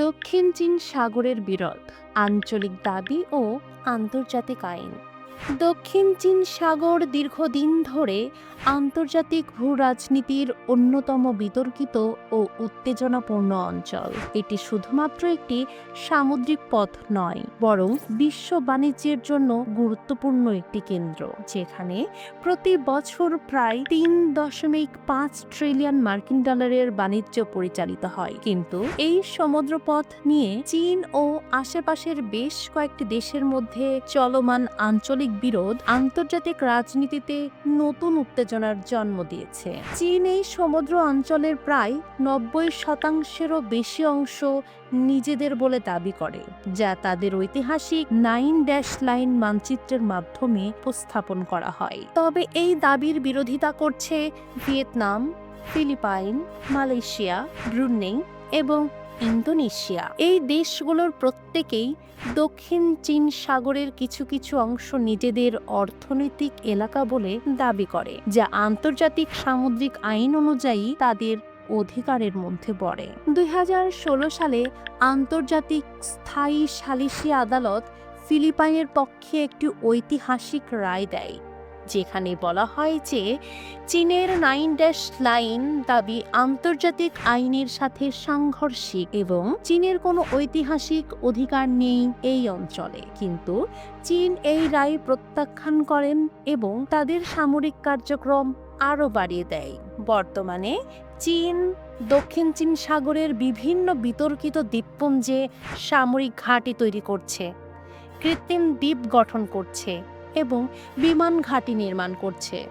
দক্ষিণ চীন সাগরের বিরোধ আঞ্চলিক দাবি ও আন্তর্জাতিক আইন। দক্ষিণ চীন সাগর দীর্ঘদিন ধরে আন্তর্জাতিক ভূ রাজনীতির অন্যতম বিতর্কিত ও উত্তেজনাপূর্ণ অঞ্চল। এটি শুধুমাত্র একটি সামুদ্রিক পথ নয়, বরং বিশ্ব বাণিজ্যের জন্য গুরুত্বপূর্ণ একটি কেন্দ্র, যেখানে প্রতি বছর প্রায় তিন দশমিক পাঁচ ট্রিলিয়ন মার্কিন ডলারের বাণিজ্য পরিচালিত হয়। কিন্তু এই সমুদ্রপথ নিয়ে চীন ও আশেপাশের বেশ কয়েকটি দেশের মধ্যে চলমান আঞ্চলিক বিরোধ আন্তর্জাতিক রাজনীতিতে নতুন উত্তেজনার জন্ম দিয়েছে। চীন এই সমুদ্র অঞ্চলের প্রায় নব্বই শতাংশেরও বেশি অংশ নিজেদের বলে দাবি করে, যা তাদের ঐতিহাসিক নাইন ড্যাশ লাইন মানচিত্রের মাধ্যমে উপস্থাপন করা হয়। তবে এই দাবির বিরোধিতা করছে ভিয়েতনাম, ফিলিপাইন, মালয়েশিয়া, ব্রুনেই এবং ইন্দোনেশিয়া। এই দেশগুলোর প্রত্যেকেই দক্ষিণ চীন সাগরের কিছু কিছু অংশ নিজেদের অর্থনৈতিক এলাকা বলে দাবি করে, যা আন্তর্জাতিক সামুদ্রিক আইন অনুযায়ী তাদের অধিকারের মধ্যে পড়ে। দুই হাজার ষোলো সালে আন্তর্জাতিক স্থায়ী সালিসি আদালত ফিলিপাইনের পক্ষে একটি ঐতিহাসিক রায় দেয়। যেখানে বলা হয় যে চীনের নাইন ড্যাশ লাইন দাবি আন্তর্জাতিক আইনের সাথে সাংঘর্ষিক এবং চীনের কোনো ঐতিহাসিক অধিকার নেই এই অঞ্চলে। কিন্তু চীন এই রায় প্রত্যাখ্যান করেন এবং তাদের সামরিক কার্যক্রম আরও বাড়িয়ে দেয়। বর্তমানে চীন, দক্ষিণ চীন সাগরের বিভিন্ন বিতর্কিত দ্বীপপুঞ্জে সামরিক ঘাঁটি তৈরি করছে, কৃত্রিম দ্বীপ গঠন করছে এবং বিমান ঘাঁটি নির্মাণ করছে।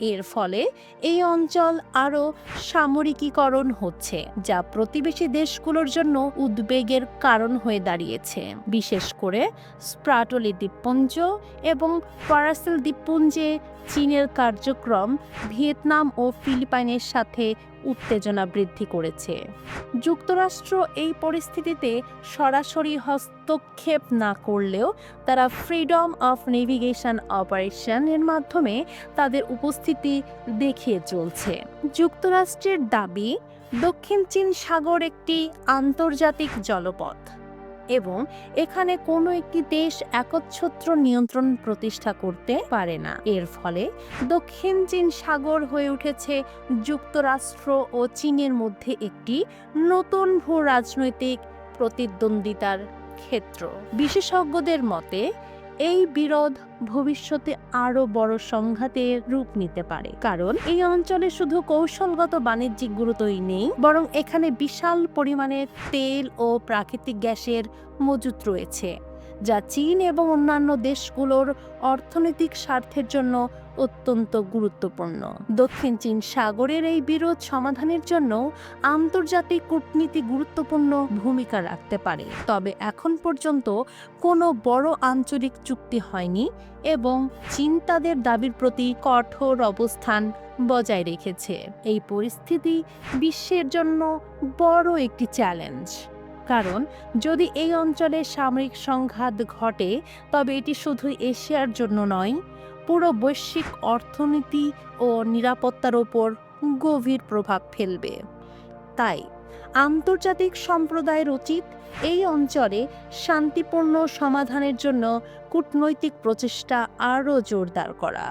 এর ফলে এই অঞ্চল আরও সামরিকীকরণ হচ্ছে, যা প্রতিবেশী দেশগুলোর জন্য উদ্বেগের কারণ হয়ে দাঁড়িয়েছে। বিশেষ করে স্প্রাটলি দ্বীপপুঞ্জ এবং পারাসেল দ্বীপপুঞ্জে চীনের কার্যক্রম ভিয়েতনাম ও ফিলিপাইনের সাথে উত্তেজনা বৃদ্ধি করেছে। যুক্তরাষ্ট্র এই পরিস্থিতিতে সরাসরি হস্তক্ষেপ না করলেও তারা ফ্রিডম অফ নেভিগেশন অপারেশনের মাধ্যমে তাদের উপস্থিতি দেখিয়ে চলছে। যুক্তরাষ্ট্রের দাবি, দক্ষিণ চীন সাগর একটি আন্তর্জাতিক জলপথ। এবং এখানে কোনো একটি দেশ একচ্ছত্র নিয়ন্ত্রণ প্রতিষ্ঠা করতে পারে না। এর ফলে দক্ষিণ চীন সাগর হয়ে উঠেছে, যুক্তরাষ্ট্র ও চীনের মধ্যে একটি নতুন ভূ রাজনৈতিক প্রতিদ্বন্দ্বিতার ক্ষেত্র। বিশেষজ্ঞদের মতে এই বিরোধ ভবিষ্যতে আরও বড় সংঘাতের রূপ নিতে পারে। কারণ এই অঞ্চলে শুধু কৌশলগত বাণিজ্যিক গুরুত্বই নেই, বরং এখানে বিশাল পরিমাণে তেল ও প্রাকৃতিক গ্যাসের মজুত রয়েছে। যা চীন এবং অন্যান্য দেশগুলোর অর্থনৈতিক স্বার্থের জন্য অত্যন্ত গুরুত্বপূর্ণ। দক্ষিণ চীন সাগরের এই বিরোধ সমাধানের জন্য আন্তর্জাতিক কূটনীতি গুরুত্বপূর্ণ ভূমিকা রাখতে পারে। তবে এখন পর্যন্ত কোনো বড় আঞ্চলিক চুক্তি হয়নি এবং চীন তাদের দাবির প্রতি কঠোর অবস্থান বজায় রেখেছে। এই পরিস্থিতি বিশ্বের জন্য বড় একটি চ্যালেঞ্জ। কারণ, যদি এই অঞ্চলে সামরিক সংঘাত ঘটে, তবে এটি শুধু এশিয়ার জন্য নয়, পুরো বৈশ্বিক অর্থনীতি ও নিরাপত্তার ওপর গভীর প্রভাব ফেলবে। তাই, আন্তর্জাতিক সম্প্রদায়ের উচিত এই অঞ্চলে শান্তিপূর্ণ সমাধানের জন্য কূটনৈতিক প্রচেষ্টা আরও জোরদার করা।